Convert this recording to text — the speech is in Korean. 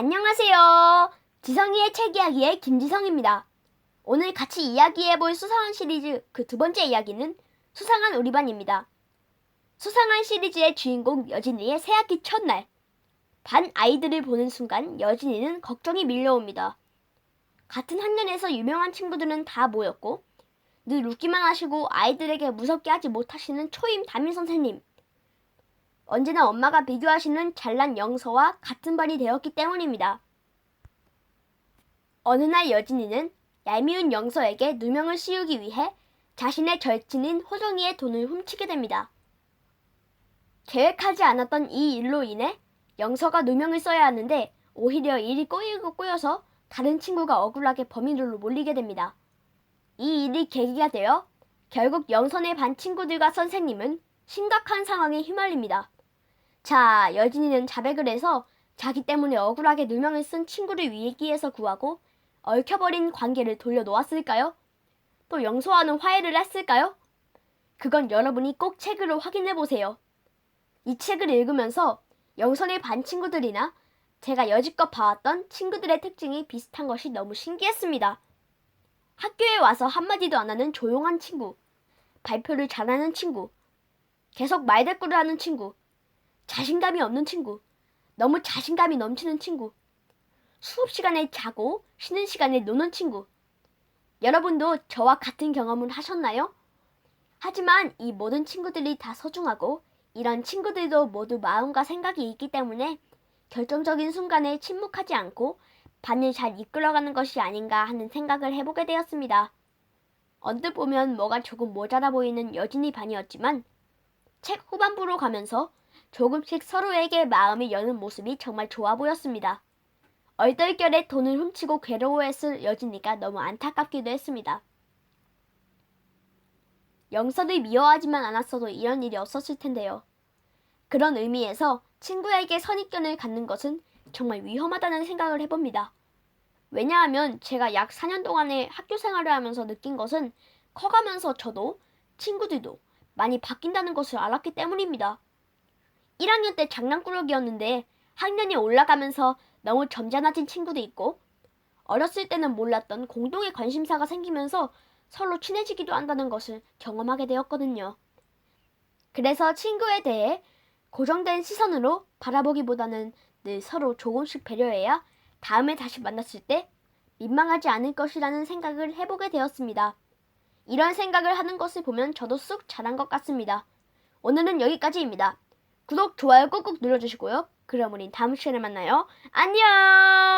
안녕하세요. 지성이의 책 이야기의 김지성입니다. 오늘 같이 이야기해볼 수상한 시리즈 그 두 번째 이야기는 수상한 우리 반입니다. 수상한 시리즈의 주인공 여진이의 새학기 첫날. 반 아이들을 보는 순간 여진이는 걱정이 밀려옵니다. 같은 학년에서 유명한 친구들은 다 모였고 늘 웃기만 하시고 아이들에게 무섭게 하지 못하시는 초임 담임 선생님. 언제나 엄마가 비교하시는 잘난 영서와 같은 반이 되었기 때문입니다. 어느 날 여진이는 얄미운 영서에게 누명을 씌우기 위해 자신의 절친인 호정이의 돈을 훔치게 됩니다. 계획하지 않았던 이 일로 인해 영서가 누명을 써야 하는데 오히려 일이 꼬이고 꼬여서 다른 친구가 억울하게 범인으로 몰리게 됩니다. 이 일이 계기가 되어 결국 영선의 반 친구들과 선생님은 심각한 상황에 휘말립니다. 자, 여진이는 자백을 해서 자기 때문에 억울하게 누명을 쓴 친구를 위기에서 구하고 얽혀버린 관계를 돌려놓았을까요? 또 영소와는 화해를 했을까요? 그건 여러분이 꼭 책으로 확인해 보세요. 이 책을 읽으면서 영선의 반 친구들이나 제가 여지껏 봐왔던 친구들의 특징이 비슷한 것이 너무 신기했습니다. 학교에 와서 한마디도 안 하는 조용한 친구, 발표를 잘하는 친구, 계속 말대꾸를 하는 친구, 자신감이 없는 친구, 너무 자신감이 넘치는 친구, 수업 시간에 자고 쉬는 시간에 노는 친구. 여러분도 저와 같은 경험을 하셨나요? 하지만 이 모든 친구들이 다 소중하고 이런 친구들도 모두 마음과 생각이 있기 때문에 결정적인 순간에 침묵하지 않고 반을 잘 이끌어가는 것이 아닌가 하는 생각을 해보게 되었습니다. 언뜻 보면 뭐가 조금 모자라 보이는 여진이 반이었지만 책 후반부로 가면서 조금씩 서로에게 마음이 여는 모습이 정말 좋아 보였습니다. 얼떨결에 돈을 훔치고 괴로워했을 여진이가 너무 안타깝기도 했습니다. 영선을 미워하지만 않았어도 이런 일이 없었을 텐데요. 그런 의미에서 친구에게 선입견을 갖는 것은 정말 위험하다는 생각을 해봅니다. 왜냐하면 제가 약 4년 동안의 학교 생활을 하면서 느낀 것은 커가면서 저도 친구들도 많이 바뀐다는 것을 알았기 때문입니다. 1학년 때 장난꾸러기였는데 학년이 올라가면서 너무 점잖아진 친구도 있고 어렸을 때는 몰랐던 공동의 관심사가 생기면서 서로 친해지기도 한다는 것을 경험하게 되었거든요. 그래서 친구에 대해 고정된 시선으로 바라보기보다는 늘 서로 조금씩 배려해야 다음에 다시 만났을 때 민망하지 않을 것이라는 생각을 해보게 되었습니다. 이런 생각을 하는 것을 보면 저도 쑥 자란 것 같습니다. 오늘은 여기까지입니다. 구독, 좋아요 꾹꾹 눌러주시고요. 그럼 우린 다음 시간에 만나요. 안녕!